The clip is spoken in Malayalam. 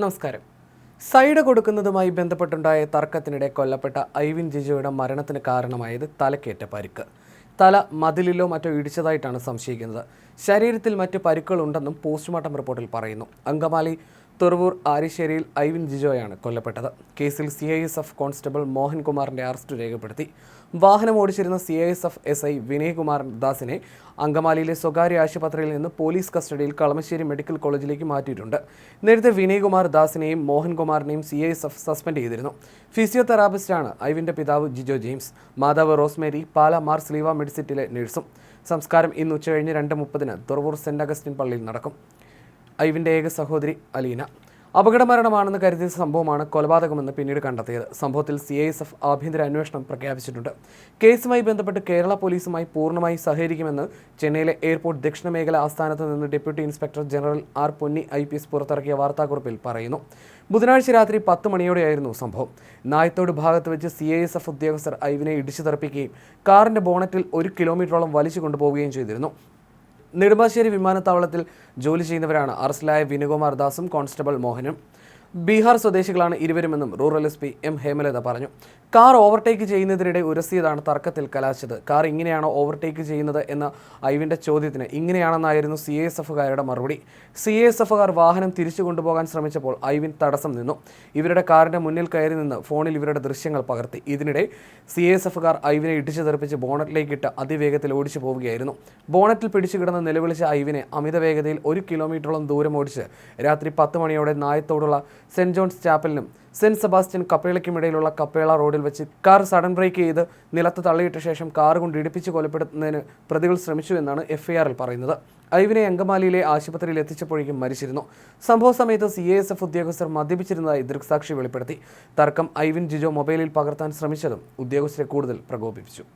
നമസ്കാരം. സൈഡ് കൊടുക്കുന്നതുമായി ബന്ധപ്പെട്ടുണ്ടായ തർക്കത്തിനിടെ കൊല്ലപ്പെട്ട ഐവിൻ ജിജോയുടെ മരണത്തിന് കാരണമായത് തലക്കേറ്റ പരിക്ക്. തല മതിലിലോ മറ്റോ ഇടിച്ചതായിട്ടാണ് സംശയിക്കുന്നത്. ശരീരത്തിൽ മറ്റ് പരിക്കുകളുണ്ടെന്നും പോസ്റ്റ്മോർട്ടം റിപ്പോർട്ടിൽ പറയുന്നു. അങ്കമാലി തുറവൂർ ആരിശ്ശേരിയിൽ ഐവിൻ ജിജോയാണ് കൊല്ലപ്പെട്ടത്. കേസിൽ C I S F constable മോഹൻകുമാറിന്റെ arrest രേഖപ്പെടുത്തി. വാഹനം ഓടിച്ചിരുന്ന C I S F S I Vinayakumar ദാസിനെ അങ്കമാലിയിലെ സ്വകാര്യ ആശുപത്രിയിൽ നിന്ന് പോലീസ് കസ്റ്റഡിയിൽ കളമശ്ശേരി മെഡിക്കൽ കോളേജിലേക്ക് മാറ്റിയിട്ടുണ്ട്. നേരത്തെ വിനയകുമാർ ദാസിനെയും മോഹൻകുമാറിനെയും C I S F suspend ചെയ്തിരുന്നു. ഫിസിയോതെറാപ്പിസ്റ്റാണ് ഐവിന്റെ പിതാവ് ജിജോ ജെയിംസ്. മാതാവ് റോസ്മേരി പാല മാർ സ്ലീവ മെഡിസിറ്റിലെ നഴ്സും. സംസ്കാരം ഇന്ന് ഉച്ചകഴിഞ്ഞ് രണ്ട് മുപ്പതിന് തുറവൂർ സെന്റ് അഗസ്റ്റിൻ പള്ളിയിൽ നടക്കും. ഐവിന്റെ ഏക സഹോദരി അലീന. അപകടമരണമാണെന്ന് കരുതിയ സംഭവമാണ് കൊലപാതകമെന്ന് പിന്നീട് കണ്ടെത്തിയത്. സംഭവത്തിൽ സി ഐ എസ് എഫ് ആഭ്യന്തര അന്വേഷണം പ്രഖ്യാപിച്ചിട്ടുണ്ട്. കേസുമായി ബന്ധപ്പെട്ട് കേരള പോലീസുമായി പൂർണമായി സഹകരിക്കുമെന്ന് ചെന്നൈയിലെ എയർപോർട്ട് ദക്ഷിണ മേഖല ആസ്ഥാനത്ത് നിന്ന് deputy inspector general R Ponni I P S പുറത്തിറക്കിയ വാർത്താക്കുറിപ്പിൽ പറയുന്നു. ബുധനാഴ്ച രാത്രി പത്ത് മണിയോടെയായിരുന്നു സംഭവം. നായത്തോട് ഭാഗത്ത് വെച്ച് സി ഐ എസ് എഫ് ഉദ്യോഗസ്ഥർ ഐവിനെ ഇടിച്ചു തെറിപ്പിക്കുകയും കാറിന്റെ ബോണറ്റിൽ ഒരു കിലോമീറ്ററോളം വലിച്ചു കൊണ്ടുപോവുകയും ചെയ്തിരുന്നു. നെടുമ്പാശ്ശേരി വിമാനത്താവളത്തിൽ ജോലി ചെയ്യുന്നവരാണ് അറസ്റ്റിലായ വിനുകുമാർ ദാസും കോൺസ്റ്റബിൾ മോഹനും. ബീഹാർ സ്വദേശികളാണ് ഇരുവരുമെന്നും rural S P M Hemalatha പറഞ്ഞു. കാർ ഓവർടേക്ക് ചെയ്യുന്നതിനിടെ ഉരസിയതാണ് തർക്കത്തിൽ കലാശിച്ചത്. കാർ ഇങ്ങനെയാണോ ഓവർടേക്ക് ചെയ്യുന്നത് എന്ന ഐവിന്റെ ചോദ്യത്തിന് ഇങ്ങനെയാണെന്നായിരുന്നു സി എസ് എഫുകാരുടെ മറുപടി. സി എസ് എഫുകാർ വാഹനം തിരിച്ചു കൊണ്ടുപോകാൻ ശ്രമിച്ചപ്പോൾ ഐവിൻ തടസ്സം നിന്നു. ഇവരുടെ കാറിന്റെ മുന്നിൽ കയറി നിന്ന് ഫോണിൽ ഇവരുടെ ദൃശ്യങ്ങൾ പകർത്തി. ഇതിനിടെ സി എസ് എഫുകാർ ഐവിനെ ഇടിച്ചു തെറിപ്പിച്ച് ബോണറ്റിലേക്ക് ഇട്ട് അതിവേഗത്തിൽ ഓടിച്ചു പോവുകയായിരുന്നു. ബോണറ്റിൽ പിടിച്ചു കിടന്ന് നിലവിളിച്ച ഐവിനെ അമിത വേഗതയിൽ ഒരു കിലോമീറ്ററോളം ദൂരം ഓടിച്ച് രാത്രി പത്ത് മണിയോടെ നായത്തോടുള്ള സെന്റ് ജോൺസ് ചാപ്പലിനും സെന്റ് സെബാസ്റ്റ്യൻ കപ്പേളയ്ക്കുമിടയിലുള്ള കപ്പേള റോഡിൽ വെച്ച് കാർ സഡൻ ബ്രേക്ക് ചെയ്ത് നിലത്ത് തള്ളിയിട്ട ശേഷം കാർ കൊണ്ട് ഇടിപ്പിച്ച് കൊലപ്പെടുത്തുന്നതിന് പ്രതികൾ ശ്രമിച്ചു എന്നാണ് എഫ്ഐആറിൽ പറയുന്നത്. ഐവിനെ അങ്കമാലിയിലെ ആശുപത്രിയിൽ എത്തിച്ചപ്പോഴേക്കും മരിച്ചിരുന്നു. സംഭവ സമയത്ത് സി എസ് എഫ് ഉദ്യോഗസ്ഥർ മദ്യപിച്ചിരുന്നതായി ദൃക്സാക്ഷി വെളിപ്പെടുത്തി. തർക്കം ഐവിൻ ജിജോ മൊബൈലിൽ പകർത്താൻ ശ്രമിച്ചതും ഉദ്യോഗസ്ഥരെ കൂടുതൽ പ്രകോപിപ്പിച്ചു.